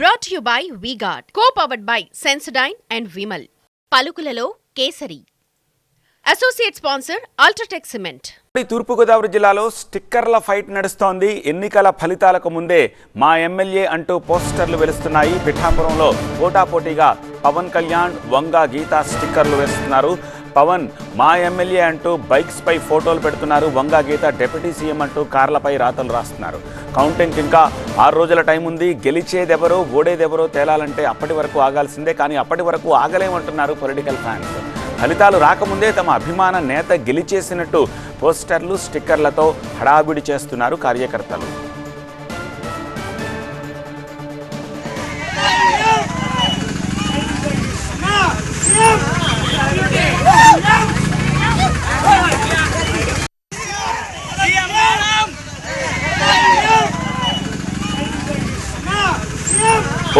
Brought you by V-Guard co powered by Sensodyne and Vimal పలుకులలో Kesari. Associate sponsor UltraTech cement Turpugodavari జిల్లాలో స్టిక్కర్ల fight నడుస్తోంది. ఎన్నికల ఫలితాలకు ముందే మా ఎమ్మెల్యే అంటూ పోస్టర్లు వెలుస్తున్నాయి. పిఠాపురంలో పోటాపోటీగా పవన్ కళ్యాణ్ వంగ గీత స్టిక్కర్లు వేస్తున్నారు. పవన్ మా ఎమ్మెల్యే అంటూ బైక్స్ పై ఫోటోలు పెడుతున్నారు. వంగా గీత డిప్యూటీ సీఎం అంటూ కార్లపై రాతలు రాస్తున్నారు. కౌంటింగ్ ఇంకా ఆరు రోజుల టైం ఉంది. గెలిచేదెవరో ఓడేదెవరో తేలాలంటే అప్పటి వరకు ఆగాల్సిందే. కానీ అప్పటి వరకు ఆగలేమంటున్నారు పొలిటికల్ ఫ్యాన్స్. ఫలితాలు రాకముందే తమ అభిమాన నేత గెలిచేసినట్టు పోస్టర్లు స్టిక్కర్లతో హడావిడి చేస్తున్నారు కార్యకర్తలు.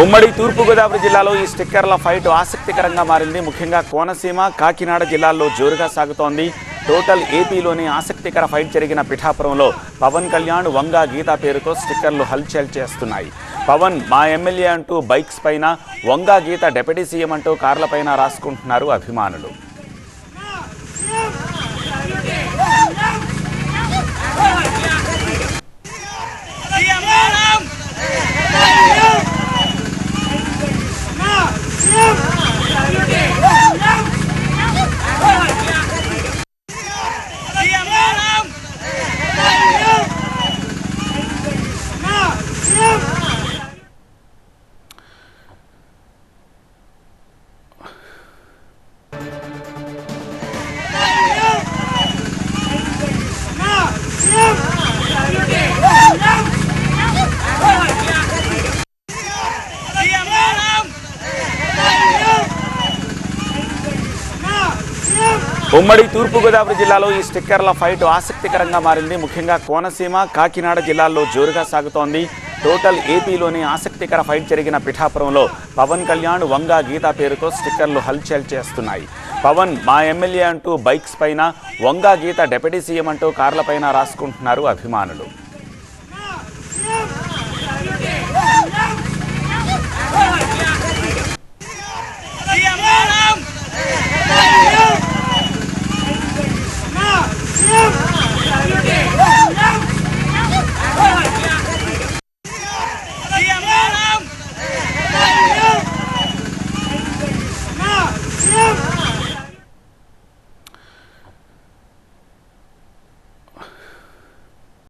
ఉమ్మడి తూర్పుగోదావరి జిల్లాలో ఈ స్టిక్కర్ల ఫైట్ ఆసక్తికరంగా మారింది. ముఖ్యంగా కోనసీమ కాకినాడ జిల్లాల్లో జోరుగా సాగుతోంది. టోటల్ ఏపీలోని ఆసక్తికర ఫైట్ జరిగిన పిఠాపురంలో పవన్ కళ్యాణ్ వంగ గీత పేరుతో స్టిక్కర్లు హల్చల్ చేస్తున్నాయి. పవన్ మా ఎమ్మెల్యే అంటూ బైక్స్ పైన వంగ గీత డెప్యూటీ సీఎం అంటూ కార్లపైన రాసుకుంటున్నారు అభిమానులు. ఉమ్మడి తూర్పుగోదావరి జిల్లాలో ఈ స్టిక్కర్ల ఫైట్ ఆసక్తికరంగా మారింది. ముఖ్యంగా కోనసీమ కాకినాడ జిల్లాల్లో జోరుగా సాగుతోంది. టోటల్ ఏపీలోని ఆసక్తికర ఫైట్ జరిగిన పిఠాపురంలో పవన్ కళ్యాణ్ వంగ గీత పేరుతో స్టిక్కర్లు హల్చల్ చేస్తున్నాయి. పవన్ మా ఎమ్మెల్యే అంటూ బైక్స్ పైన వంగ గీత డెప్యూటీ సీఎం అంటూ కార్లపైన రాసుకుంటున్నారు అభిమానులు.